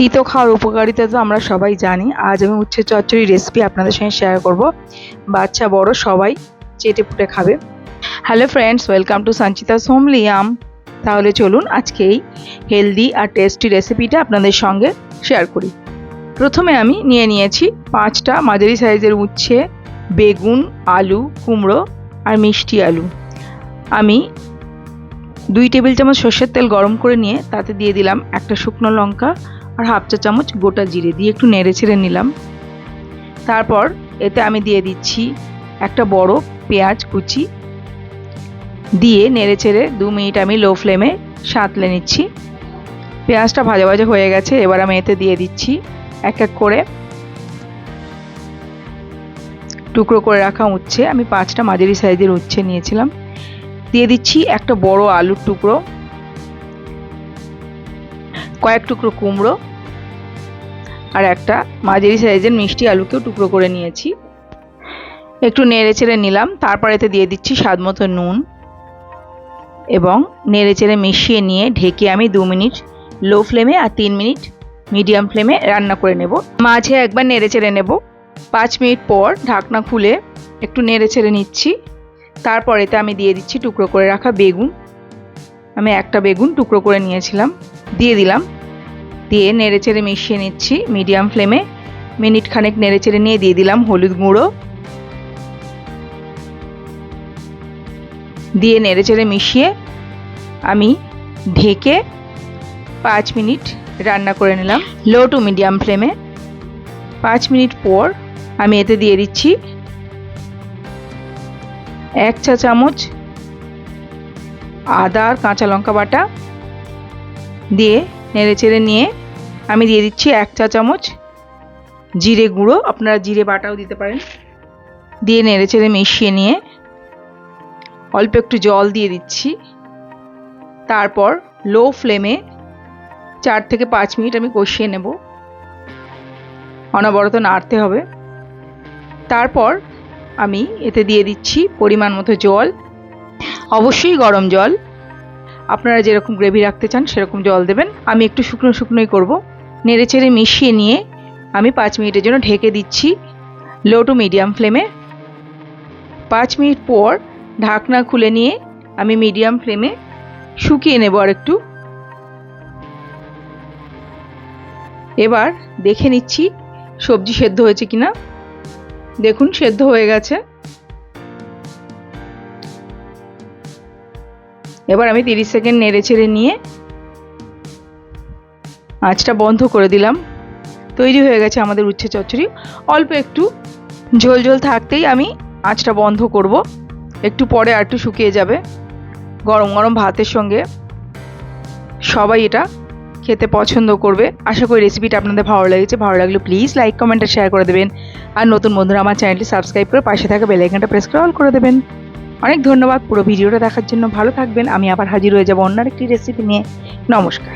তিতো খাওয়ার উপকারিতা তো আমরা সবাই জানি। আজ আমি উচ্ছে চচ্চড়ি রেসিপি আপনাদের সঙ্গে শেয়ার করব। বাচ্চা, বড়, সবাই চেটে পুটে খাবে। Hello friends welcome to Sanchita's হোমলিয়াম তাহলে চলুন আজকে এই হেলদি আর টেস্টি রেসিপিটা আপনাদের সঙ্গে শেয়ার করি। প্রথমে আমি নিয়ে নিয়েছি পাঁচটা মাঝারি সাইজের উচ্ছে, বেগুন, আলু, কুমড়ো আর মিষ্টি আলু। আমি দুই টেবিল চামচ সর্ষের তেল গরম করে নিয়ে তাতে দিয়ে দিলাম একটা শুকনো লঙ্কা আর হাফ চা চামচ গোটা জিরে দিয়ে একটু নেড়ে ছেড়ে নিলাম। তারপর এতে আমি দিয়ে দিচ্ছি একটা বড় পেঁয়াজ কুচি। দিয়ে নেড়ে ছেড়ে দু মিনিট আমি লো ফ্লেমে সাঁতলে নিচ্ছি। পেঁয়াজটা ভাজা ভাজা হয়ে গেছে, এবার আমি এতে দিয়ে দিচ্ছি এক এক করে। টুকরো করে রাখা উচ্ছে, আমি পাঁচটা মাঝারি সাইজের উচ্ছে নিয়েছিলাম। দিয়ে দিচ্ছি একটা বড় আলুর টুকরো। কয়েক টুকরো কুমড়ো আর একটা মাঝারি সাইজের মিষ্টি আলুকেও টুকরো করে নিয়েছি। একটু নেড়ে চেড়ে নিলাম তারপর এতে দিয়ে দিচ্ছি স্বাদ মতো নুন এবং নেড়ে চেড়ে মিশিয়ে নিয়ে ঢেকে আমি দু মিনিট লো ফ্লেমে আর তিন মিনিট মিডিয়াম ফ্লেমে রান্না করে নেব। মাঝে একবার নেড়ে চেড়ে নেব। পাঁচ মিনিট পর ঢাকনা খুলে একটু নেড়ে চেড়ে নিচ্ছি। তারপর এতে আমি দিয়ে দিচ্ছি টুকরো করে রাখা বেগুন। আমি একটা বেগুন টুকরো করে নিয়েছিলাম, দিয়ে দিলাম। দিয়ে নেড়ে চেড়ে মিশিয়ে নিচ্ছি মিডিয়াম ফ্লেমে। মিনিট খানেক নেড়ে চেড়ে নিয়ে দিয়ে দিলাম হলুদ গুঁড়ো। দিয়ে নেড়ে চেড়ে মিশিয়ে আমি ঢেকে পাঁচ মিনিট রান্না করে নিলাম লো টু মিডিয়াম ফ্লেমে পাঁচ মিনিট পর আমি এতে দিয়ে দিচ্ছি এক চা চামচ আদা আর কাঁচা লঙ্কা বাটা দিয়ে নেড়ে চেড়ে নিয়ে আমি দিয়ে দিচ্ছি এক চা চামচ জিরে গুঁড়ো। আপনারা জিরে বাটাও দিতে পারেন। দিয়ে নেড়ে চেড়ে মিশিয়ে নিয়ে অল্প একটু জল দিয়ে দিচ্ছি। তারপর লো ফ্লেমে চার থেকে পাঁচ মিনিট আমি কষিয়ে নেব। অনবরত নাড়তে হবে। তারপর আমি এতে দিয়ে দিচ্ছি পরিমাণ মতো জল। অবশ্যই গরম জল। আপনারা যেরকম গ্রেভি রাখতে চান, সেরকম জল দেবেন। আমি একটু শুকনো শুকনোই করব। নেড়ে চেড়ে মিশিয়ে নিয়ে আমি পাঁচ মিনিটের জন্য ঢেকে দিচ্ছি লো টু মিডিয়াম ফ্লেমে পাঁচ মিনিট পর ঢাকনা খুলে নিয়ে আমি মিডিয়াম ফ্লেমে শুকিয়ে নেব আর একটু এবার দেখে নিচ্ছি সবজি সেদ্ধ হয়েছে কিনা। দেখুন, সেদ্ধ হয়ে গেছে। এবার আমি তিরিশ সেকেন্ড নেড়ে ছেড়ে নিয়ে আঁচটা বন্ধ করে দিলাম। তৈরি হয়ে গেছে আমাদের উচ্ছে চচ্চড়ি। অল্প একটু ঝোল ঝোল থাকতেই আমি আঁচটা বন্ধ করব। একটু পরে আর একটু শুকিয়ে যাবে। গরম গরম ভাতের সঙ্গে সবাই এটা খেতে পছন্দ করবে। আশা করি রেসিপিটা আপনাদের ভালো লেগেছে। ভালো লাগলে প্লিজ লাইক কমেন্ট আর শেয়ার করে দেবেন। আর নতুন বন্ধুরা আমার চ্যানেলটি সাবস্ক্রাইব করে পাশে থাকা বেলাইকনটা প্রেস করে অল করে দেবেন। অনেক ধন্যবাদ পুরো ভিডিওটা দেখার জন্য। ভালো থাকবেন। আমি আবার হাজির হয়ে যাব অন্য একটি রেসিপি নিয়ে। নমস্কার।